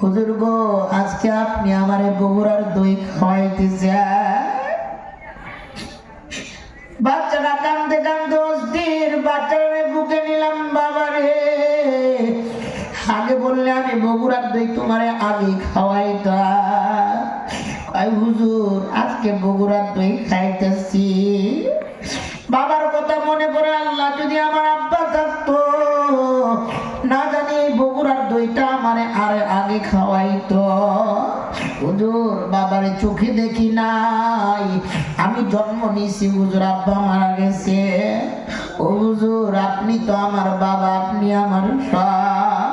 হুজুর গো, আজকে আপনি আমারে বগুড়ার দই খাওয়াইতেছেন? বাচ্চাটা কান্দতে কান্দতে অস্থির বাচ্চারে বুকে নিলাম বাবারে। আগে বললে আমি বগুড়ার দই তোমারে আগে খাওয়াইতাম। আই হুজুর, আজকে বগুড়ার দই খাইতেছি। বাবার কথা মনে পড়ে আল্লাহ যদি আমার আরে আগে খাওয়াইতো। হুজুর, বাবারে চোখে দেখি নাই। আমি জন্ম নিয়েছি, হুজুর, আব্বা মারা গেছে। ও হুজুর, আপনি তো আমার বাবা, আপনি আমার সব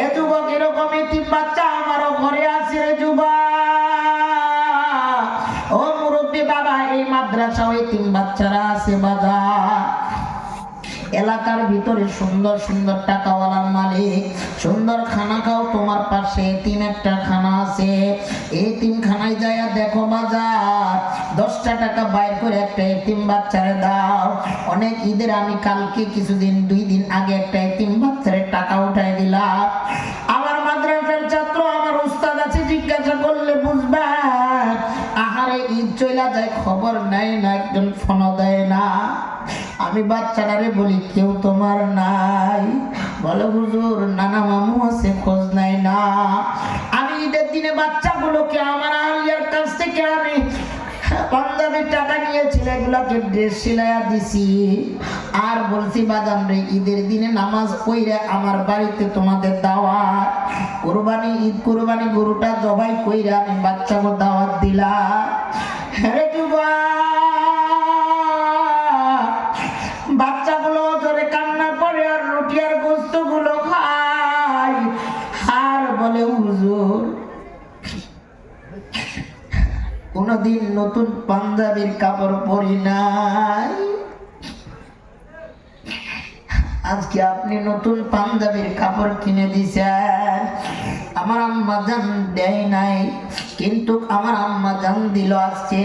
এ যুবক, এরকম তিন বাচ্চা আমারও ঘরে আছে রে যুবক। ও মুরব্বী বাবা, এই মাদ্রাসা ওই তিন বাচ্চারা আছে বাজার এলাকার ভিতরে সুন্দর সুন্দর টাকাওয়ালার মালিক, সুন্দর খানা খাও তোমার পাশে, তিন একটা খানা আছে। এই তিন খানায় যায় দেখো বাজার, দশটা টাকা বাইর করে একটা এতিম বাচ্চারে দাও। অনেক ঈদের আমি কালকে কিছুদিন, দুই দিন আগে একটা এতিম বাচ্চারে টাকা উঠাই দিলাম। আমার মাদ্রাসার ছাত্র, আমার উস্তাদ আছে, জিজ্ঞাসা করলে বুঝবা, আহারে ঈদ চইলা যায়, খবর নেয় না, একজন ফোন দেয় না। আমি বাচ্চাটারে বলি, কেউ তোমার নাই? বলে, হুজুর, নানা মামু আছে, খোঁজ নাই না। আমি ঈদের দিনে বাচ্চাগুলোকে, আমার আলিয়ার কাছ থেকে আমি আর বলছি, বাদাম রে, ঈদের দিনে নামাজ পইরা আমার বাড়িতে তোমাদের দাওয়াত। কোরবানি, ঈদ কোরবানি গরুটা জবাই কইরা আমি বাচ্চাকে দাওয়াত দিলাম। হ্যাঁ যুবা হুজুর। কোনদিন নতুন পাঞ্জাবির কাপড় পরি নাই। আজকে আপনি নতুন পাঞ্জাবির কাপড় কিনে দিছেন। আমার আম্মা জান দেয় নাই, কিন্তু আমার আম্মা জান দিল আজকে।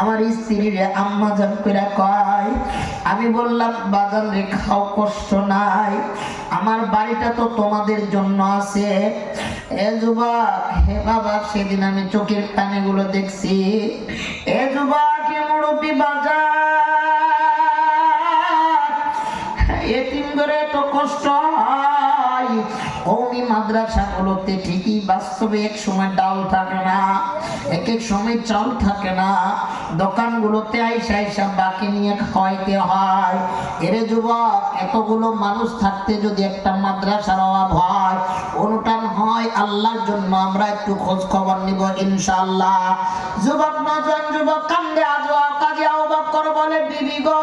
আমার স্ত্রীর আম্মা জান করে কয়, আমি বললাম বাজান রে খাও, কষ্ট নাই। আমার বাড়িটা তো তোমাদের জন্য আছে। এ যুবক, হে বাবা, সেদিন আমি চোখের পানি গুলো দেখছি। এ যুবক হে মুরব্বী বাজার এতিম করে এত কষ্ট হয় মাদ্রাসাগুলোতে ঠিকই বাস্তবে এক সময় ডাল থাকে না, এক এক সময় চাল থাকে না। আইসা আইসা বাকি নিয়ে হয়। এরে যুবক, এতগুলো মানুষ থাকতে যদি একটা মাদ্রাসার অভাব হয়, অনুটান হয় আল্লাহর জন্য আমরা একটু খোঁজ খবর নিব ইনশাআল্লাহ। যুবক নজন যুবক কান্দে আজ কাজে কর বলে, বিবি গো,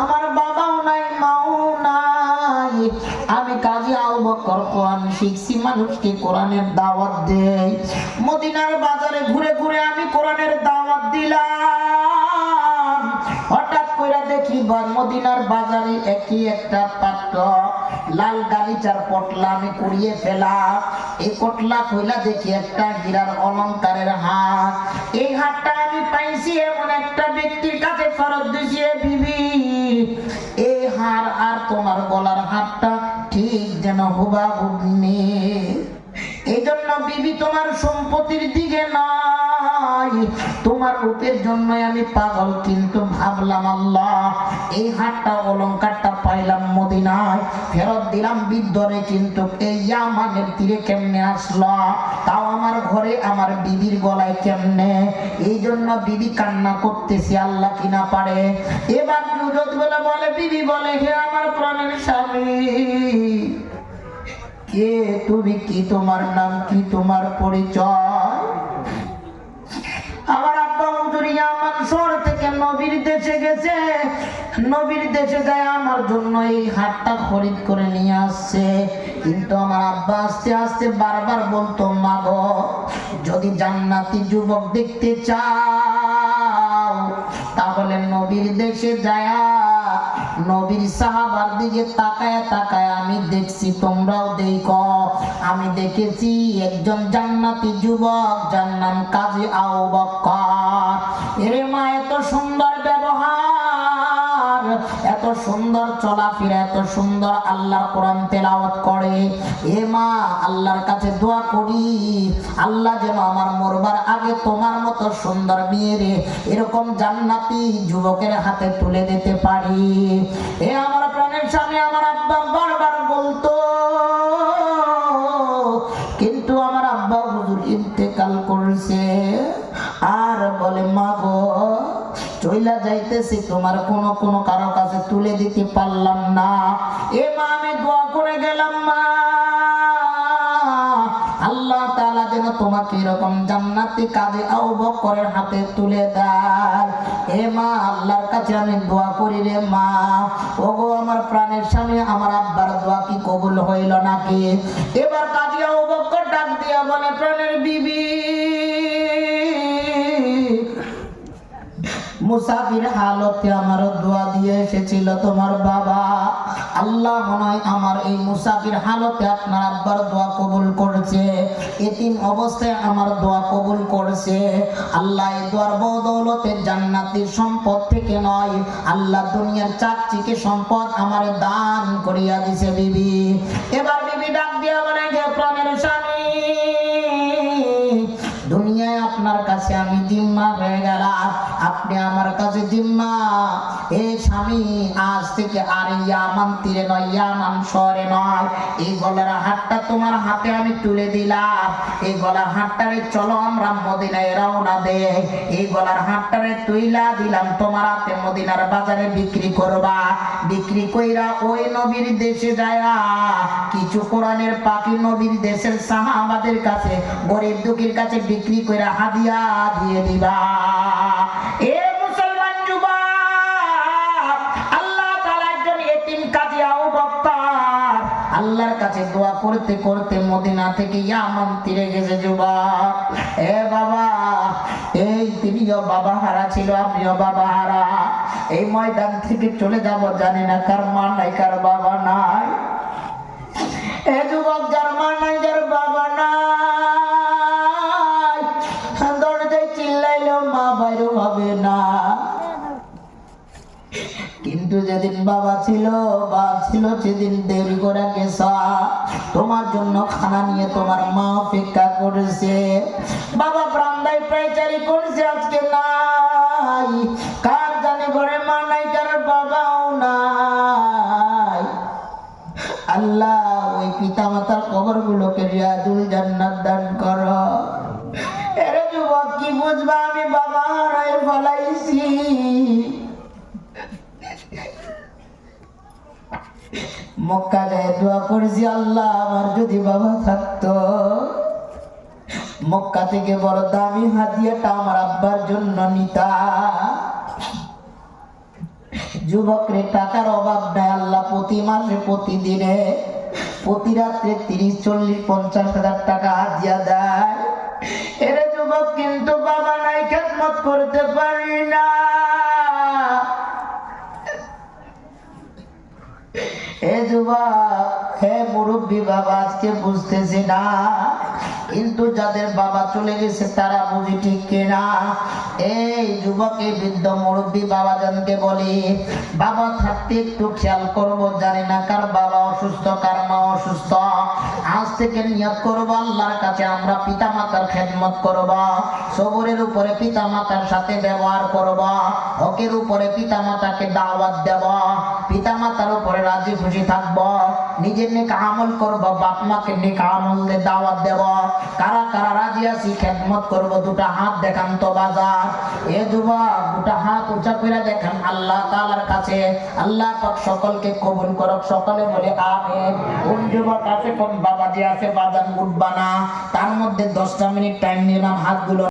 আমার কোরআন শিখছি মানুষকে কোরআনের দাওয়াত দেই। মদিনার বাজারে ঘুরে ঘুরে আমি কোরআনের দাওয়াত দিলাম। হঠাৎ কইরা দেখি মদিনার বাজারে একই একটা পাত্র। লাল গালিচার পটলা আমি কুড়িয়ে ফেলাম। এই পটলা দেখি একটা হীরার অলংকারের হাত এই হাতটা আমি পাইছি এমন একটা ব্যক্তির কাছে ফেরত দিছি বিবি। এই হার আর তোমার গলার হাতটা যেন হুবা হুবনি এই জন্য বিবি তোমার সম্পত্তির দিকে নাই। তোমার রূপের জন্য আমি পাগল, কিন্তু ভাবলাম আল্লাহ, এই হাটটা অলংকারটা পাইলাম মদিনায়, ফেরত দিলাম বিদ্যরে কিন্তু এই ইয়ামানের তীরে কেমনে আসলো? তাও আমার ঘরে আমার বিবির গলায় কেমনে? এই জন্য বিবি কান্না করতেছে, আল্লাহ কিনা পারে? এবার জুজত বলে বলে, বিবি বলে, হে আমার প্রাণের স্বামী, কে, তুমি কি তোমার নাম, কি তোমার পরিচয়? নবীর দেশে যায় আমার জন্য এই হাটটা খরিদ করে নিয়ে আসছে। কিন্তু আমার আব্বা আস্তে আস্তে বারবার বলতো, মা গো, যদি জান্নাতি যুবক দেখতে চাও, তাহলে নবীর দেশে যায় নবীর সাহাবার দিকে তাকায় তাকায় আমি দেখছি, তোমরাও দেখো। আমি দেখেছি একজন জান্নাতি যুবক, যার নাম কাজী আউ বক্কর। এরে মা এত সুন্দর ব্যবহার এত সুন্দর চলাফেরা, এত সুন্দর আল্লাহর কোরআন তেলাওয়াত করে। এ মা, আল্লাহর কাছে দোয়া করি, আল্লাহ যেন আমার মরবার আগে তোমার মতো সুন্দর মেয়েরে এরকম জান্নাতি যুবকের হাতে তুলে দিতে পারি। এ আমার প্রাণের স্বামী, আমার আব্বা বারবার বলতো, কিন্তু আমার আব্বা হুজুর ইন্তেকাল করেছে। আর বলে, মা গো চইলা যাইতেছি, তোমার কোন কোন কারও কাছে তুলে দিতে পারলাম না। এ মা আমি দোয়া করে গেলাম, মা। আল্লাহ যেন তোমাকে এরকম জান্নাতি কাজে বকরের হাতে তুলে দেয়। মা, আল্লাহর কাছে আমি দোয়া করি রে মা। ওগো, আমার প্রাণের স্বামী, আমার আব্বার দোয়া কি কবুল হইল নাকি? এবার কাজী বকর ডাক দিয়া বলে, প্রাণের বিবি মুসাফির হালতে আমার দোয়া দিয়ে এসেছিল তোমার বাবা। আল্লাহ মনে আমার এই মুসাফির হালতে আপনার আব্বার দোয়া কবুল করেছে। এতিম অবস্থায় আমার দোয়া কবুল করেছে। আল্লাহ এই দোয়ার বদৌলতে জান্নাতের সম্পদ থেকে নয়, আল্লাহ দুনিয়ার চাকচিকে সম্পদ আমার দান করিয়া দিছে বিবি। এবার বিবি ডাক দিয়া বলে গে প্রাণের স্বামী, দুনিয়ায় আপনার কাছে আমি জিম্মা হয়ে গেলাম। আপনি আমার কাছে জিম্মা। এ স্বামী আজ থেকে আর তীরে নয় শহরে নয়। এই গলার তোমার হাতে আমি তুলে দিলাম। এই গলার চলো আমরা মদিনায় রওনা দে এই গলার তুইলা দিলাম তোমার হাতে মদিনার বাজারে বিক্রি করবা। বিক্রি কইরা ওই নবীর দেশে যায়া কিছু কোরআনের পাখি নবীর দেশের সাহাবাদের কাছে, গরিব দুঃখীর কাছে বিক্রি কইরা হাদিয়া দিয়ে দিবা। এ আল্লাহর কাছে দোয়া করতে করতে মদিনা থেকে ইয়ামান তীরে গেছে যুবা এ বাবা, এই তিনিও বাবা হারা ছিল আমিও বাবা হারা। এই ময়দান থেকে চলে যাব, জানি না কার মা নাই, কার বাবা নাই। এ যুবক, যার মা নাই, যার বাবা যেদিন বাবা ছিল, বা ছিল সেদিন দেরি করে গেছা। তোমার জন্য খানা নিয়ে তোমার মা অপেক্ষা করেছে। বাবা ব্রান্দায় পাইচারি করছে, আজকে নাই। কার জানে ঘরে মা নাই কার বাবাও নাই। আল্লাহ, ওই পিতা মাতার কবর গুলোকে রিয়াজুল জান্নাত দান করো। এরে যুবক, কি বুঝবা আমি বাবা হারাই ফলাইছি মক্কা যায় দোয়া করেছি, আল্লাহ আমার যদি বাবা থাকতো। মক্কা থেকে বড় দামি হাতিয়াটা আমার আব্বার জন্য নিতা যুবকরে টাকার অভাব নাই, আল্লাহ প্রতি মাসে, প্রতিদিনে, প্রতি রাত্রে তিরিশ, চল্লিশ, পঞ্চাশ হাজার টাকা হাজিয়া দেয়। এরে যুবক, কিন্তু বাবা নাই, খেদমত করতে পারি হে বাবা বুঝতেছি না। কিন্তু যাদের বাবা চলে গেছে, তারা ঠিক এই যুবক, বৃদ্ধ খেয়াল করব, জানি না কার বাবা অসুস্থ, কার মা অসুস্থ। আজ থেকে নিয়ত করব, আল্লাহর কাছে আমরা পিতা মাতার খেদমত করব, সবরের উপরে পিতা মাতার সাথে ব্যবহার করব, হকের উপরে পিতা মাতাকে দাওয়াত দেব। পিতা মাতার উপরে রাজি খুশি থাকব। নিজের নেক আমল করব বাপ মাকে নেক আমল দিয়ে দাওয়াত দেব। কারা কারা রাজি আছি, খেদমত করব, দুটা হাত দেখান তো বাজার। এ যুবক, দুটা হাত উঁচা করে দেখেন আল্লাহ তাআলার কাছে। আল্লাহ পাক সকলকে কবুল করক, সকলে বলে আমিন। কোন যুবক আছে, কোন বাবাজি আছে, বাজান উঠবা না তার মধ্যে দশটা মিনিট টাইম নিলাম, হাতগুলো